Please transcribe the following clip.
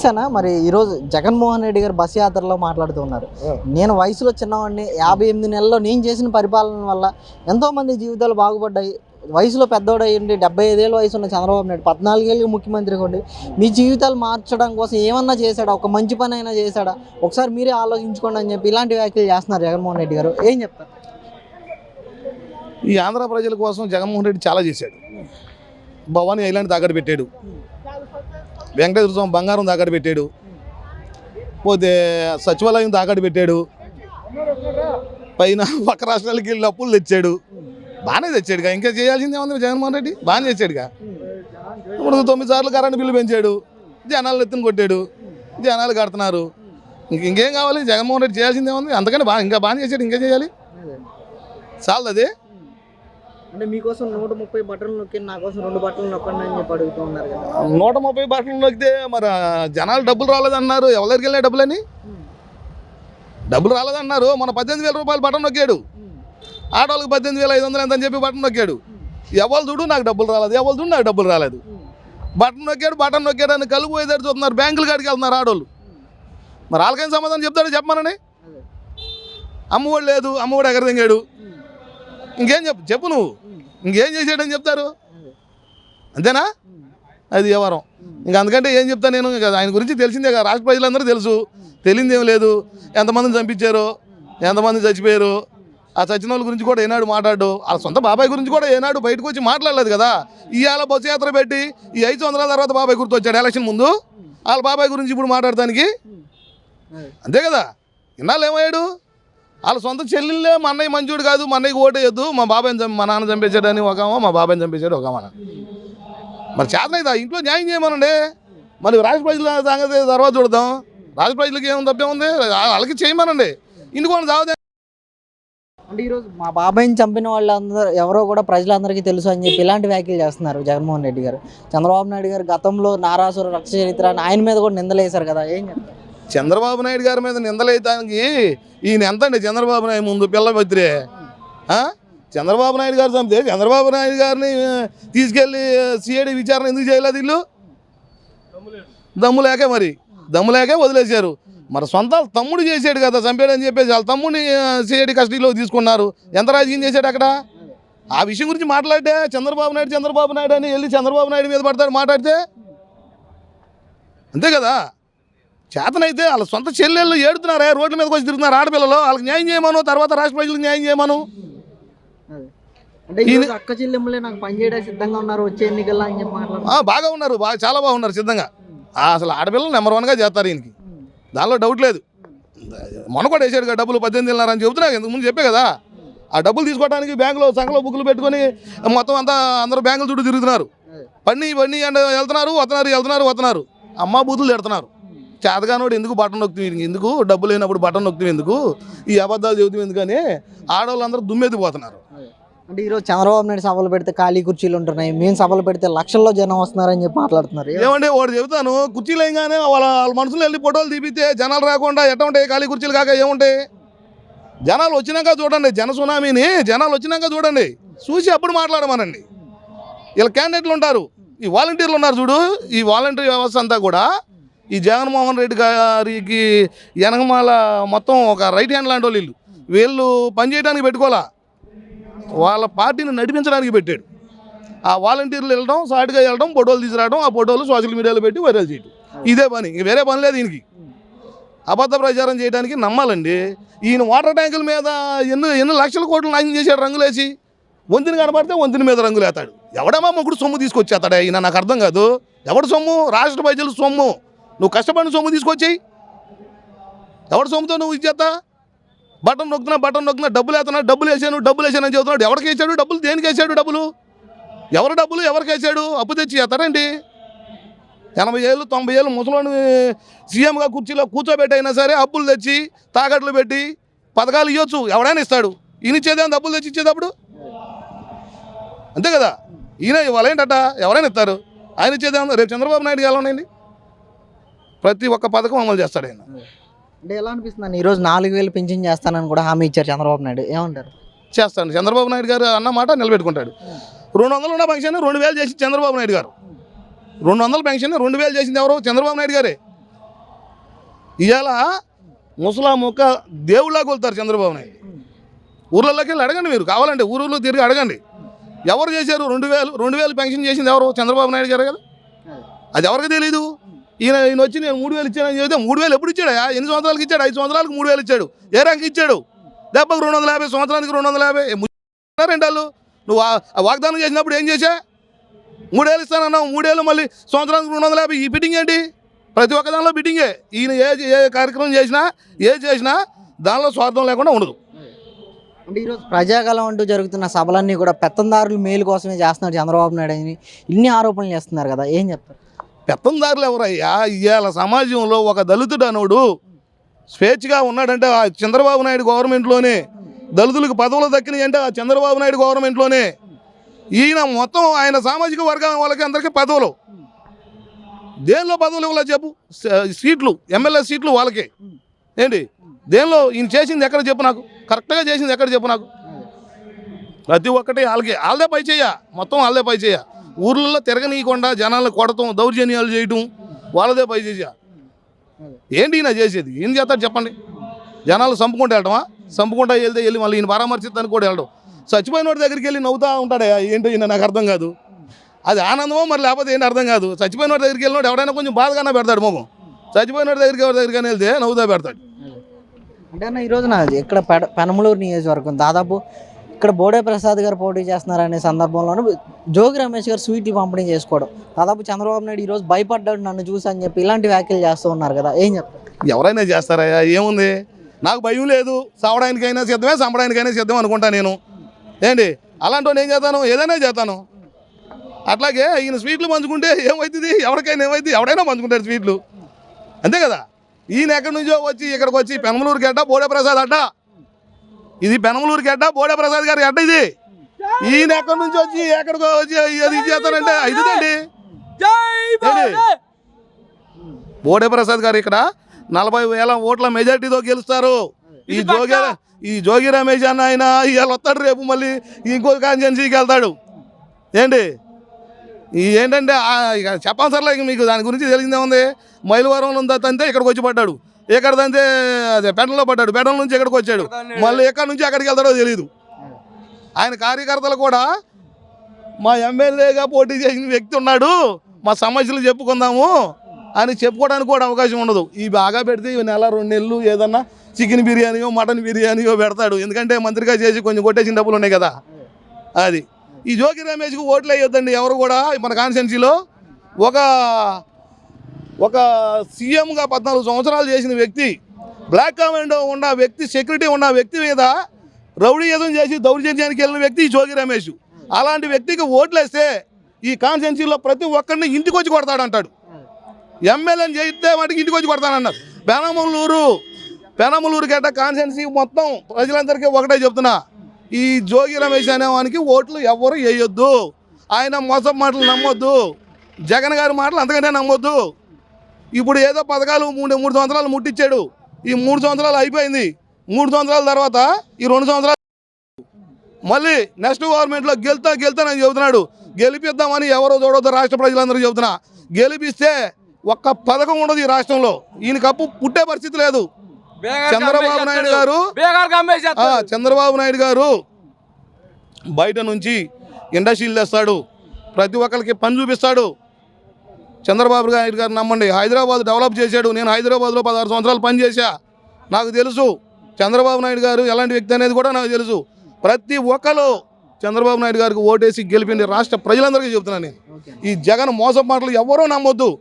చూసానా మరి ఈరోజు జగన్మోహన్ రెడ్డి గారు బస్ యాత్రలో మాట్లాడుతూ ఉన్నారు. నేను వయసులో చిన్నవాడిని యాభై ఎనిమిది నెలల్లో నేను చేసిన పరిపాలన వల్ల ఎంతో మంది జీవితాలు బాగుపడ్డాయి. వయసులో పెద్దోడు అయ్యండి డెబ్బై ఐదేళ్ళ వయసు ఉన్న చంద్రబాబు నాయుడు పద్నాలుగేళ్ళకి ముఖ్యమంత్రి ఉండి మీ జీవితాలు మార్చడం కోసం ఏమన్నా చేశాడా? ఒక మంచి పని అయినా చేశాడా? ఒకసారి మీరే ఆలోచించుకోండి అని చెప్పి ఇలాంటి వ్యాఖ్యలు చేస్తున్నారు జగన్మోహన్ రెడ్డి గారు. ఏం చెప్తారు? ఈ ఆంధ్ర ప్రజల కోసం జగన్మోహన్ రెడ్డి చాలా చేశాడు. భవానీ ఐలాండ్ తాకట్టు పెట్టాడు. వెంకటేశ్వర స్వామి బంగారం తాకట్టు పెట్టాడు. పోతే సచివాలయం తాకట్టు పెట్టాడు. పైన పక్క రాష్ట్రాలకి వెళ్ళి అప్పులు తెచ్చాడు. బాగానే తెచ్చాడుగా. ఇంకా చేయాల్సిందే ఉంది జగన్మోహన్ రెడ్డి? బాగానే తెచ్చాడుగా ఇప్పుడు తొమ్మిది సార్లు కరెంటు బిల్లు పెంచాడు. జనాలు ఎత్తున కొట్టాడు. జనాలు కడుతున్నారు. ఇంక ఇంకేం కావాలి? జగన్మోహన్ రెడ్డి చేయాల్సిందే ఉంది అంతకని బాగా ఇంకా బాగానే చేశాడు. ఇంకా చేయాలి. చాలదు అదే. అంటే మీకోసం నూట ముప్పై బట్టలు నొక్కి నా కోసం రెండు బట్టలు నొక్కండి అని చెప్పి అడుగుతూ ఉన్నారు కదా. నూట ముప్పై బట్టలు నొక్కితే మరి జనాలు డబ్బులు రాలేదన్నారు. ఎవరికి వెళ్ళే డబ్బులని? డబ్బులు రాలేదన్నారు. మన పద్దెనిమిది వేల రూపాయలు బట్టలు నొక్కాడు. ఆటోళ్ళకి పద్దెనిమిది వేల ఐదు వందలు ఎంత అని చెప్పి బట్టలు నొక్కాడు. ఎవరు చూడు నాకు డబ్బులు రాలేదు. ఎవరు చూడు నాకు డబ్బులు రాలేదు. బటన్ నొక్కాడు బటన్ నొక్కాడు అని కలుపు పోయేదాడు చూస్తున్నారు. బ్యాంకుల కాడికి వెళ్తున్నారు ఆడోళ్ళు. మరి వాళ్ళకేం సమాధానం చెప్తాడు చెప్పమనని? అమ్మఒడు లేదు. అమ్మఒడు ఎగర దింగాడు ఇంకేం చెప్పు చెప్పు నువ్వు. ఇంకేం చేసాడని చెప్తారు? అంతేనా? అది వ్యవహారం. ఇంకా అందుకంటే ఏం చెప్తా నేను? ఇంకా ఆయన గురించి తెలిసిందే కదా రాష్ట్ర ప్రజలందరూ తెలుసు. తెలియదు ఏం లేదు. ఎంతమందిని చంపించారు? ఎంతమంది చచ్చిపోయారు? ఆ చచ్చిన వాళ్ళ గురించి కూడా ఏనాడు మాట్లాడు ఆ సొంత బాబాయ్ గురించి కూడా ఏనాడు బయటకు వచ్చి మాట్లాడలేదు కదా. ఇవాళ బస్సు యాత్ర పెట్టి ఈ ఐదు సంవత్సరాల తర్వాత బాబాయ్ గుర్తు వచ్చాడు ఎలక్షన్ ముందు. వాళ్ళ బాబాయ్ గురించి ఇప్పుడు మాట్లాడటానికి? అంతే కదా. ఇన్నాళ్ళు ఏమయ్యాడు? వాళ్ళ సొంత చెల్లెళ్ళే మా అన్నయ్య మంచోడు కాదు మా అన్నయ్యకి ఓటేయద్దు మా బాబాయ్ చంపి మా నాన్న చంపేశాడని ఒక మా బాబాయ్ని చంపేశాడు ఒకమన మరి చేతనైతే ఇంట్లో న్యాయం చేయమనండి. మరి రాష్ట్ర ప్రజల సంగతి తర్వాత చూడదాం. రాష్ట్ర ప్రజలకి ఏం తప్పే ఉంది? వాళ్ళకి చేయమనండి. ఇంటికి చావదే అంటే ఈరోజు మా బాబాయ్ని చంపిన వాళ్ళందరూ ఎవరో కూడా ప్రజలందరికీ తెలుసు అని చెప్పి ఇలాంటి వ్యాఖ్యలు చేస్తున్నారు జగన్మోహన్ రెడ్డి గారు. చంద్రబాబు నాయుడు గారు గతంలో నారాసుర రక్ష చరిత్ర అని ఆయన మీద కూడా నిందలేశారు కదా. ఏం చెప్తారు? చంద్రబాబు నాయుడు గారి మీద నిందలేయటానికి ఈయన ఎంత అండి చంద్రబాబు నాయుడు ముందు పిల్ల చంద్రబాబు నాయుడు గారు చంపితే చంద్రబాబు నాయుడు గారిని తీసుకెళ్ళి సిఐడి విచారణ ఎందుకు చేయలేదు వీళ్ళు? దమ్ములేకే మరి. దమ్ము లేకే వదిలేశారు. మరి సొంత తమ్ముడు చేసాడు కదా చంపాడని చెప్పేసి వాళ్ళ తమ్ముడిని సిఐడి కస్టడీలో తీసుకున్నారు. ఎంత రాజకీయం చేశాడు అక్కడ? ఆ విషయం గురించి మాట్లాడితే చంద్రబాబు నాయుడు చంద్రబాబు నాయుడు అని వెళ్ళి చంద్రబాబు నాయుడు మీద పడతాడు మాట్లాడితే? అంతే కదా? చేతనైతే వాళ్ళ సొంత చెల్లెళ్ళు ఏడుతున్నారే రోడ్ల మీదకి వచ్చి తిరుగుతున్నారు ఆడపిల్లలు. వాళ్ళకి న్యాయం చేయమను తర్వాత రాష్ట్ర ప్రజలకు న్యాయం చేయమను. అంటే ఈరోజు అక్క చెల్లెమ్మలే నాకు పని చేయడానికి సిద్ధంగా ఉన్నారు వచ్చే ఎన్నికల్లో అని చెప్పి మాట్లాడుతున్నారు. ఆ, బాగా ఉన్నారు బాగా చాలా బాగున్నారు సిద్ధంగా. అసలు ఆడపిల్లలు నెంబర్ వన్గా చేస్తారు ఈయనకి. దానిలో డౌట్ లేదు. మొన్న కూడా వేసాడు కదా డబ్బులు పద్దెనిమిది వెళ్ళినారు అని చెబుతున్నా ఇంతకు ముందు చెప్పే కదా. ఆ డబ్బులు తీసుకోవడానికి బ్యాంకులో సంఘలో బుక్కులు పెట్టుకొని మొత్తం అంతా అందరూ బ్యాంకుల చుట్టూ తిరుగుతున్నారు. పన్ని పన్ని అంటే వెళ్తున్నారు వస్తున్నారు వెళ్తున్నారు వస్తున్నారు. అమ్మ బూతులు తిడుతున్నారు. చేతగానోడు ఎందుకు బటన్ నొక్కుతాం ఎందుకు? డబ్బు లేనప్పుడు బటన్ నొక్కుతాం ఎందుకు? ఈ అబద్ధాలు చెబుతాం ఎందుకని ఆడవాళ్ళందరూ దుమ్మెత్తిపోతున్నారు అంటే ఈరోజు చంద్రబాబు నాయుడు సభలు పెడితే ఖాళీ కుర్చీలు ఉంటున్నాయి. మేము సభలు పెడితే లక్షల్లో జనం వస్తున్నారని చెప్పి మాట్లాడుతున్నారు. ఏమంటే వాడు చెబుతాను. కుర్చీలు వేయగానే వాళ్ళ వాళ్ళ మనసులో వెళ్ళి ఫోటోలు తీపితే జనాలు రాకుండా ఎట్ట ఉంటాయి? ఖాళీ కుర్చీలు కాక ఏముంటాయి? జనాలు వచ్చినాక చూడండి జన సునామీని జనాలు వచ్చినాక చూడండి. చూసి అప్పుడు మాట్లాడమనండి. వీళ్ళ క్యాండిడేట్లు ఉంటారు. ఈ వాలంటీర్లు ఉన్నారు చూడు ఈ వాలంటీర్ వ్యవస్థ అంతా కూడా ఈ జగన్మోహన్ రెడ్డి గారికి వెనకమాల మొత్తం ఒక రైట్ హ్యాండ్ లాంటి వాళ్ళు వీళ్ళు. వీళ్ళు పని పెట్టుకోవాలా? వాళ్ళ పార్టీని నడిపించడానికి పెట్టాడు. ఆ వాలంటీర్లు వెళ్ళడం సాటిగా వెళ్ళడం ఫోటోలు తీసుకురావడం ఆ ఫోటోలు సోషల్ మీడియాలో పెట్టి వైరల్ చేయడం ఇదే పని. ఇంక వేరే పని లేదు దీనికి అబద్ధ ప్రచారం చేయడానికి నమ్మాలండి. ఈయన వాటర్ ట్యాంకుల మీద ఎన్ని ఎన్ని లక్షల కోట్లు నాశనం చేశాడు రంగులేసి వంతిన కనబడితే వంతిన మీద రంగులేస్తాడు ఎవడమ్మా మొగుడు సొమ్ము తీసుకొచ్చేస్తాడా? ఈయన నాకు అర్థం కాదు. ఎవడు సొమ్ము? రాష్ట్ర ప్రజలు సొమ్ము. నువ్వు కష్టపడిన సొమ్ము తీసుకొచ్చేయి. ఎవడు సొమ్ముతో నువ్వు ఇచ్చేస్తా బటన్ నొక్కుతున్నా బటన్ నొక్కుతున్నా డబ్బులు వేస్తున్నా డబ్బులు వేసాను డబ్బులు వేసాను అని చెబుతున్నాడు. ఎవరికి వేసాడు? డబ్బులు దేనికి వేసాడు డబ్బులు? ఎవరు డబ్బులు ఎవరికి వేసాడు? అప్పు తెచ్చి చేస్తారండి ఎనభై ఏళ్ళు తొంభై ఏళ్ళు ముసలోని సీఎంగా కుర్చీలో కూర్చోబెట్టైనా సరే అప్పులు తెచ్చి తాకట్లు పెట్టి పథకాలు ఇవ్వచ్చు ఎవడైనా ఇస్తాడు. ఈయనిచ్చేదేం డబ్బులు తెచ్చి ఇచ్చేటప్పుడు అంతే కదా? ఈయన ఇవ్వాలేంటట ఎవరైనా ఇస్తారు. ఆయన ఇచ్చేదేం రేపు చంద్రబాబు నాయుడు ఎలా ఉన్నాయండి ప్రతి ఒక్క పథకం అమలు చేస్తాడు ఆయన. అంటే ఎలా అనిపిస్తుంది ఈరోజు నాలుగు వేలు పింఛన్ చేస్తానని కూడా హామీ ఇచ్చారు చంద్రబాబు నాయుడు. ఏమంటారు? చేస్తాడు. చంద్రబాబు నాయుడు గారు అన్న మాట నిలబెట్టుకుంటాడు. రెండు వందలు ఉన్న పెన్షన్ రెండు వేలు చేసి చంద్రబాబు నాయుడు గారు. రెండు వందల పెన్షన్ రెండు వేలు చేసింది ఎవరు? చంద్రబాబు నాయుడు గారే. ఇవాళ ముసలా మొక్క దేవుళ్ళ కొలుతారు చంద్రబాబు నాయుడు. ఊర్లలోకి వెళ్ళి అడగండి మీరు. కావాలంటే ఊరులో తిరిగి అడగండి. ఎవరు చేశారు? రెండు వేలు. రెండు వేలు పెన్షన్ చేసింది ఎవరు? చంద్రబాబు నాయుడు గారు కదా. అది. ఎవరికి తెలియదు ఈయన ఈయన వచ్చి నేను మూడు వేలు ఇచ్చానని చెబితే మూడు వేలు ఎప్పుడు ఇచ్చాడు ఎన్ని సంవత్సరాలకు ఇచ్చాడు? ఐదు సంవత్సరాలకు మూడు వేలు ఇచ్చాడు. ఏ రంగు ఇచ్చాడు? దెబ్బకు రెండు వందల యాభై సంవత్సరానికి రెండు వందల యాభై. ఏ రెండాళ్ళు. నువ్వు ఆ- వాగ్దానం చేసినప్పుడు ఏం చేశా? మూడేళ్ళు ఇస్తానన్నావు. మూడేళ్ళు మళ్ళీ సంవత్సరానికి రెండు వందల యాభై. ఈ బిడ్డింగ్ ఏంటి? ప్రతి ఒక్క దానిలో బిడ్డింగే. ఈయన ఏ ఏ కార్యక్రమం చేసినా ఏ చేసినా దానిలో స్వార్థం లేకుండా ఉండదు. అంటే ఈరోజు ప్రజాకాలం అంటూ జరుగుతున్న సభలన్నీ కూడా పెత్తందారులు మేలు కోసమే చేస్తున్నారు చంద్రబాబు నాయుడు అని. ఇన్ని ఆరోపణలు చేస్తున్నారు కదా. ఏం చెప్తారు? పెత్తందారులు ఎవరయ్యా ఇవాళ సమాజంలో ఒక దళితుడు అనోడు స్వేచ్ఛగా ఉన్నాడంటే ఆ చంద్రబాబు నాయుడు గవర్నమెంట్లోనే. దళితులకు పదవులు దక్కినాయంటే ఆ చంద్రబాబు నాయుడు గవర్నమెంట్లోనే. ఈయన మొత్తం ఆయన సామాజిక వర్గం వాళ్ళకి అందరికీ పదవులు. దేనిలో పదవులు ఇవ్వలేదు చెప్పు? సీట్లు ఎమ్మెల్యే సీట్లు వాళ్ళకే. ఏంటి? దేనిలో? ఈయన చేసింది ఎక్కడ చెప్పు నాకు? కరెక్ట్గా చేసింది ఎక్కడ చెప్పు నాకు? ప్రతి ఒక్కటి వాళ్ళకి. వాళ్ళదే పై చేయ మొత్తం వాళ్ళదే పై చేయ ఊర్లలో తిరగనీయకుండా జనాలను కొడటం దౌర్జన్యాలు చేయటం వాళ్ళదే పై చేసా ఏంటి ఈయన చేసేది? ఏం చేస్తాడు చెప్పండి. జనాలు చంపుకుంటూ వెళ్ళటమా? చంపుకుంటా వెళ్తే వెళ్ళి మళ్ళీ ఈయన పరామర్శిస్తానికి కూడా వెళ్ళడం. చచ్చిపోయిన వాడి దగ్గరికి వెళ్ళి నవ్వుతా ఉంటాడే ఏంటో ఈయన నాకు అర్థం కాదు. అది ఆనందమో మరి లేకపోతే ఏంటి అర్థం కాదు. చచ్చిపోయిన వాడి దగ్గరికి వెళ్ళినోడు ఎవడైనా కొంచెం బాధగానే పెడతాడు మొగం చచ్చిపోయిన వాడి దగ్గరికి ఎవరి దగ్గరికి వెళ్తే నవ్వుతా పెడతాడు. అంటే అన్న ఈ రోజున ఇక్కడ పెడ పెనమలూరు నియోజకవర్గం దాదాపు ఇక్కడ బోడే ప్రసాద్ గారు పోటీ చేస్తున్నారనే సందర్భంలోనూ జోగి రమేష్ గారు స్వీట్లు పంపిణీ చేసుకోవడం. దాదాపు చంద్రబాబు నాయుడు ఈ రోజు భయపడ్డాడు నన్ను చూసి అని చెప్పి ఇలాంటి వ్యాఖ్యలు చేస్తూ ఉన్నారు కదా. ఏం చెప్తారు? ఎవరైనా చేస్తారయ్యా? ఏముంది? నాకు భయం లేదు. సావడానికైనా సిద్ధమే చంపడానికైనా సిద్ధం అనుకుంటా నేను. ఏంటి? అలాంటి నేను ఏం చేస్తాను? ఏదైనా చేస్తాను. అట్లాగే ఈయన స్వీట్లు పంచుకుంటే ఏమవుతుంది ఎవరికైనా ఏమైంది ఎవడైనా పంచుకుంటాడు స్వీట్లు. అంతే కదా? ఈయన ఎక్కడి నుంచో వచ్చి ఇక్కడికి వచ్చి పెనమలూరు గడ్డ బోడే ప్రసాద్ అడ్డ. ఇది పెనమలూరు గడ్డ బోడే ప్రసాద్ గారి అడ్డ ఇది. ఈయన ఎక్కడి నుంచి వచ్చి ఎక్కడికో వచ్చి అది ఇది చేస్తారంటే ఇదండి. ఏంటి? బోడే ప్రసాద్ గారు ఇక్కడ నలభై వేల ఓట్ల మెజార్టీతో గెలుస్తారు. ఈ జోగి ఈ జోగి రమేష్ అన్న ఆయన ఇవాళ వస్తాడు రేపు మళ్ళీ ఇంకో కాన్స్టిట్యున్సీకి వెళ్తాడు. ఏంటి? ఈ ఏంటంటే చెప్పాలి సర్లే మీకు దాని గురించి తెలిసిందే ఉంది. మైలవరంలో తంతే ఇక్కడికి వచ్చి పడ్డాడు. ఇక్కడ తంతే అదే పెటంలో పడ్డాడు పెటం నుంచి ఇక్కడికి వచ్చాడు? మళ్ళీ ఎక్కడి నుంచి అక్కడికి వెళ్తాడో తెలియదు ఆయన కార్యకర్తలు కూడా మా ఎమ్మెల్యేగా పోటీ చేసిన వ్యక్తి ఉన్నాడు మా సమస్యలు చెప్పుకుందాము అని చెప్పుకోవడానికి కూడా అవకాశం ఉండదు. ఈ బాగా పెడితే ఈ నెల రెండు నెలలు ఏదన్నా చికెన్ బిర్యానీయో మటన్ బిర్యానీయో పెడతాడు. ఎందుకంటే మంత్రిగా చేసి కొంచెం కొట్టేసిన డబ్బులు ఉన్నాయి కదా. అది. ఈ జోగి రమేష్కి ఓట్లు వేయొద్దండి ఎవరు కూడా మన కాన్స్టిట్యున్సీలో ఒక ఒక సీఎంగా పద్నాలుగు సంవత్సరాలు చేసిన వ్యక్తి బ్లాక్ కమాండో ఉన్న వ్యక్తి సెక్యూరిటీ ఉన్న వ్యక్తి మీద రౌడీయుధం చేసి దౌర్జన్యానికి వెళ్ళిన వ్యక్తి ఈ జోగి రమేష్. అలాంటి వ్యక్తికి ఓట్లు వేస్తే ఈ కాన్స్టిట్యున్సీలో ప్రతి ఒక్కరిని ఇంటికి వచ్చి కొడతాడంటాడు. ఎమ్మెల్యేని చేయితే వాటికి ఇంటికి వచ్చి కొడతానన్నారు. పెనమలూరు పెనమలూరు గడ్డ కాన్స్టిట్యున్సీ మొత్తం ప్రజలందరికీ ఒకటే చెప్తున్నా. ఈ జోగి రమేష్ అనే వానికి ఓట్లు ఎవరు వేయొద్దు. ఆయన మోసం మాటలు నమ్మొద్దు. జగన్ గారి మాటలు అంతకంటే నమ్మొద్దు. ఇప్పుడు ఏదో పథకాలు మూడు మూడు సంవత్సరాలు ముట్టించాడు. ఈ మూడు సంవత్సరాలు అయిపోయింది. మూడు సంవత్సరాల తర్వాత ఈ రెండు సంవత్సరాలు మళ్ళీ నెక్స్ట్ గవర్నమెంట్లో గెలుతా గెలుతానని చెబుతున్నాడు. గెలిపిద్దామని ఎవరో చూడొద్దు రాష్ట్ర ప్రజలందరూ చెబుతున్నా. గెలిపిస్తే ఒక్క పథకం ఉండదు ఈ రాష్ట్రంలో. ఈయన కప్పు పుట్టే పరిస్థితి లేదు. చంద్రబాబు నాయుడు గారు చంద్రబాబు నాయుడు గారు బయట నుంచి ఇండస్ట్రీలు తెస్తాడు. ప్రతి ఒక్కరికి పని చూపిస్తాడు. చంద్రబాబు నాయుడు గారు నమ్మండి. హైదరాబాద్ డెవలప్ చేశాడు. నేను హైదరాబాద్లో పదహారు సంవత్సరాలు పనిచేశా. నాకు తెలుసు చంద్రబాబు నాయుడు గారు ఎలాంటి వ్యక్తి అనేది కూడా నాకు తెలుసు. ప్రతి ఒక్కరు చంద్రబాబు నాయుడు గారికి ఓటేసి గెలిపింది రాష్ట్ర ప్రజలందరికీ చెబుతున్నాను నేను. ఈ జగన్ మోసం మాటలు ఎవరూ నమ్మొద్దు.